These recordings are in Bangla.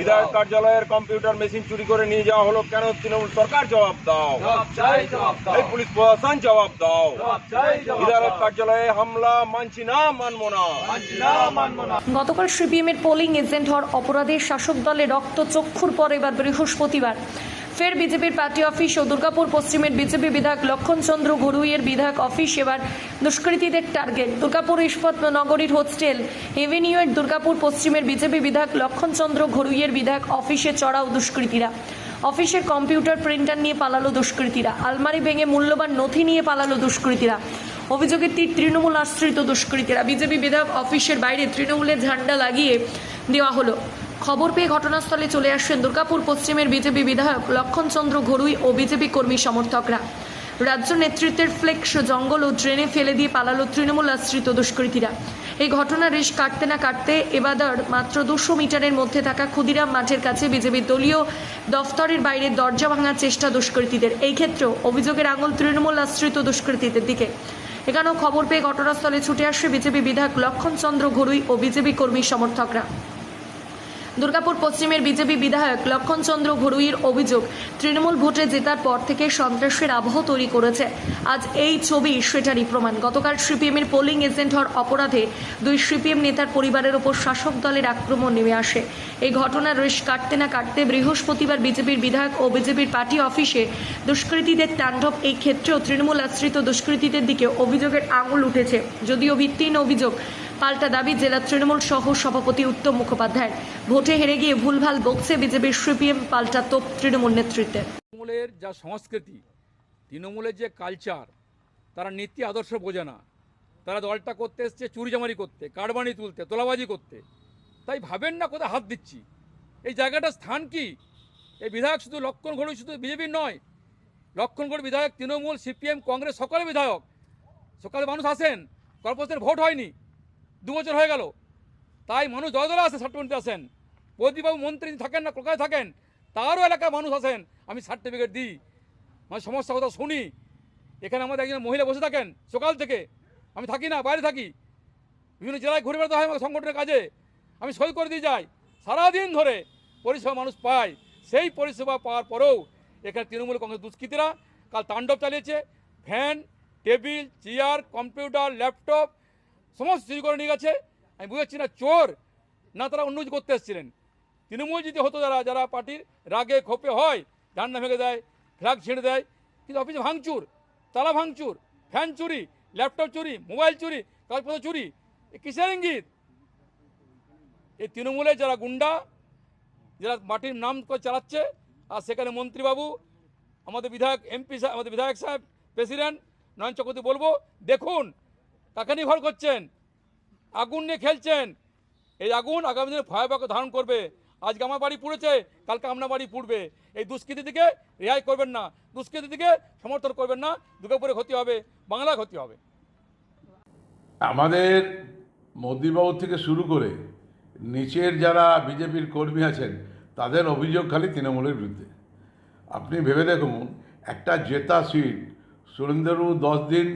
বিধায়ক কার্যালয়ের কম্পিউটার মেশিন চুরি করে নিয়ে যাওয়া হলো কেন তৃণমূল সরকার জবাব দাও? জবাব দাও। এই পুলিশ প্রশাসন জবাব দাও। জবাব চাই জবাব বিধায়ক কার্যালয়ে হামলা মানছি না মানবো না। মানছি না মানবো না। গতকাল সিপিএমের পোলিং এজেন্ট হওয়ার অপরাধে শাসক দলে রক্ত চক্ষুর পর এবার বৃহস্পতিবার। ফের বিজেপির পার্টি অফিস ও দুর্গাপুর পশ্চিমের বিজেপি বিধায়ক লক্ষণচন্দ্র ঘড়ুইয়ের বিধায়ক অফিস এবার দুষ্কৃতীদের টার্গেট। দুর্গাপুর ইস্পাত নগরীর হোস্টেল এভিনিউয়ের দুর্গাপুর পশ্চিমের বিজেপি বিধায়ক লক্ষণচন্দ্র ঘড়ুইয়ের বিধায়ক অফিসে চড়াও দুষ্কৃতীরা। অফিসের কম্পিউটার, প্রিন্টার নিয়ে পালালো দুষ্কৃতীরা। আলমারি ভেঙে মূল্যবান নথি নিয়ে পালালো দুষ্কৃতীরা। অভিযোগের তীর তৃণমূল আশ্রিত দুষ্কৃতীরা। বিজেপি বিধায়ক অফিসের বাইরে তৃণমূলের ঝান্ডা লাগিয়ে দেওয়া হলো। খবর পেয়ে ঘটনাস্থলে চলে আসেন দুর্গাপুর পশ্চিমের বিজেপি বিধায়ক লক্ষণচন্দ্র ঘড়ুই ও বিজেপি কর্মী সমর্থকরা। রাজ্য নেতৃত্বের ফ্লেক্স জঙ্গল ও ড্রেনে ফেলে দিয়ে পালালো তৃণমূল আশ্রিত দুষ্কৃতীরা। এই ঘটনার রেশ কাটতে না কাটতে এবাদার মাত্র দুশো মিটারের মধ্যে থাকা ক্ষুদিরাম মাঠের কাছে বিজেপির দলীয় দফতরের বাইরে দরজা ভাঙার চেষ্টা দুষ্কৃতীদের। এই ক্ষেত্রেও অভিযোগের আঙুল তৃণমূল আশ্রিত দুষ্কৃতীদের দিকে। এখানেও খবর পেয়ে ঘটনাস্থলে ছুটে আসে বিজেপি বিধায়ক লক্ষণচন্দ্র ঘড়ুই ও বিজেপি কর্মী সমর্থকরা। দুর্গাপুর পশ্চিমের বিজেপি বিধায়ক লক্ষণচন্দ্র ঘড়ুইয়ের অভিযোগ, তৃণমূল ভোটে জেতার পর থেকে সন্ত্রাসের আবহ তৈরি করেছে। আজ এই ছবি সেটারই প্রমাণ। গতকাল সিপিএমের পোলিং এজেন্ট হওয়ার অপরাধে দুই সিপিএম নেতার পরিবারের ওপর শাসক দলের আক্রমণ নেমে আসে। এই ঘটনার রেশ কাটতে না কাটতে বৃহস্পতিবার বিজেপির বিধায়ক ও বিজেপির পার্টি অফিসে দুষ্কৃতীদের তাণ্ডব, এই ক্ষেত্রেও তৃণমূল আশ্রিত দুষ্কৃতীদের দিকে অভিযোগের আঙুল উঠেছে। যদিও ভিত্তিহীন অভিযোগ, পাল্টা দাবি জেলা তৃণমূল সহ সভাপতি উত্তম মুখোপাধ্যায় ভোটে হেরে গিয়ে ভুলভাল বকছে বিজেপির সিপিএম, পাল্টা তোপ তৃণমূল নেতৃত্বে তৃণমূলের যা সংস্কৃতি, তৃণমূলের যে কালচার তারা নীতি আদর্শ বোঝে না। তারা দলটা করতে এসছে চুরিজামারি করতে কারবানি তুলতে, তোলাবাজি করতে। তাই ভাবেন না কোথায় হাত দিচ্ছি? এই জায়গাটার স্থান কি? এই বিধায়ক শুধু লক্ষণ ঘড়ি শুধু বিজেপির নয়। লক্ষণ ঘড়ি বিধায়ক, তৃণমূল, সিপিএম, কংগ্রেস, সকলে বিধায়ক। সকালে মানুষ আসেন, কর্পোরেশনের ভোট হয়নি। দু বছর হয়ে গেল। তাই মানুষ দলে দলে আসে সার্টিফিকেট আসেন। প্রদীপবাবু মন্ত্রী থাকেন না, কলকাতায় থাকেন, তারও এলাকায় মানুষ আসেন আমি সার্টিফিকেট দিই। মানে সমস্যা কথা শুনি। এখানে আমাদের একজন মহিলা বসে থাকেন, সকাল থেকে। আমি থাকি না, বাইরে থাকি। বিভিন্ন জেলায় ঘুরে বেড়াতে হয় আমাকে সংগঠনের কাজে। আমি সই করে দিয়ে যাই। সারাদিন ধরে পরিষেবা মানুষ পায়। সেই পরিষেবা পাওয়ার পরেও এখানে তৃণমূল কংগ্রেস দুষ্কৃতীরা কাল তাণ্ডব চালিয়েছে। Fan, table, chair, computer, laptop, সমস্ত চুরি করে নিয়ে গেছে। আমি বুঝাচ্ছি না, চোর। না তারা অন্য কিছু করতে এসেছিলেন। তৃণমূল যদি হতো যারা যারা পার্টির রাগে ক্ষোভে হয় ঝান্ডা ভেঙে দেয়, ফ্ল্যাগ ছেড়ে দেয়, কিন্তু অফিসে ভাঙচুর, তালা ভাঙচুর, ফ্যান চুরি, ল্যাপটপ চুরি, মোবাইল চুরি, কাগজপত্র চুরি, এ কিসের ইঙ্গিত? এই তৃণমূলের যারা গুন্ডা, যারা মাটির নাম করে চালাচ্ছে, আর সেখানে মন্ত্রীবাবু, আমাদের বিধায়ক, এমপি সাহেব, আমাদের বিধায়ক সাহেব, প্রেসিডেন্ট নয়ন চক্রবর্তী বলব, দেখুন কাকে নিয়ে ঘর করছেন, আগুন নিয়ে খেলছেন, এই আগুন আগামী দিনে ভয়াবহ ধারণ করবে। আজকে আমার বাড়ি পুড়েছে, কালকে আপনার বাড়ি পুড়বে। এই দুষ্কৃতি থেকে রেহাই করবেন না দুষ্কৃতি থেকে সমর্থন করবেন না, দুর্গাপুরে ক্ষতি হবে বাংলা ক্ষতি হবে। আমাদের মোদিবাবু থেকে শুরু করে নিচের যারা বিজেপির কর্মী আছেন, তাদের অভিযোগ খালি তৃণমূলের বিরুদ্ধে। আপনি ভেবে দেখুন, একটা জেতা সিট, সুরেন্দ্রবাবু দশ দিন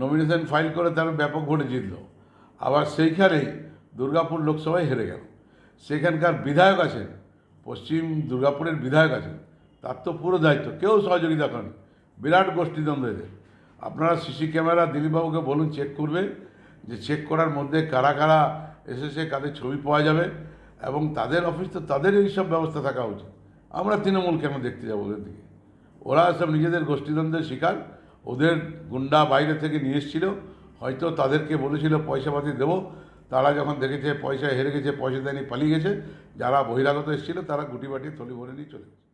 নমিনেশন ফাইল করে তার ব্যাপক ভোটে জিতল। আবার সেইখানেই দুর্গাপুর লোকসভায় হেরে গেল। সেখানকার বিধায়ক আছেন, পশ্চিম দুর্গাপুরের বিধায়ক আছেন, তার তো পুরো দায়িত্ব, কেউ সহযোগিতা করেন। বিরাট গোষ্ঠীদ্বন্দ্ব এদের আপনারা সিসি ক্যামেরা দিলীপবাবুকে বলুন চেক করবে যে চেক করার মধ্যে কারা কারা এসেছে, কাদের ছবি পাওয়া যাবে এবং তাদের অফিস তো তাদের এই সব ব্যবস্থা থাকা উচিত। আমরা তৃণমূল কেন দেখতে যাব ওদের দিকে? ওরা সব নিজেদের গোষ্ঠীদ্বন্দ্বের শিকার। ওদের গুন্ডা বাইরে থেকে নিয়ে এসেছিল, হয়তো তাদেরকে বলেছিল, পয়সাপাতি দেবো তারা যখন দেখেছে, পয়সা হেরে গেছে, পয়সা দেয়নি, পালিয়ে গেছে, যারা বহিরাগত এসেছিল, তারা গুটি বাটি থলি ভরে নিয়ে চলে গেছে।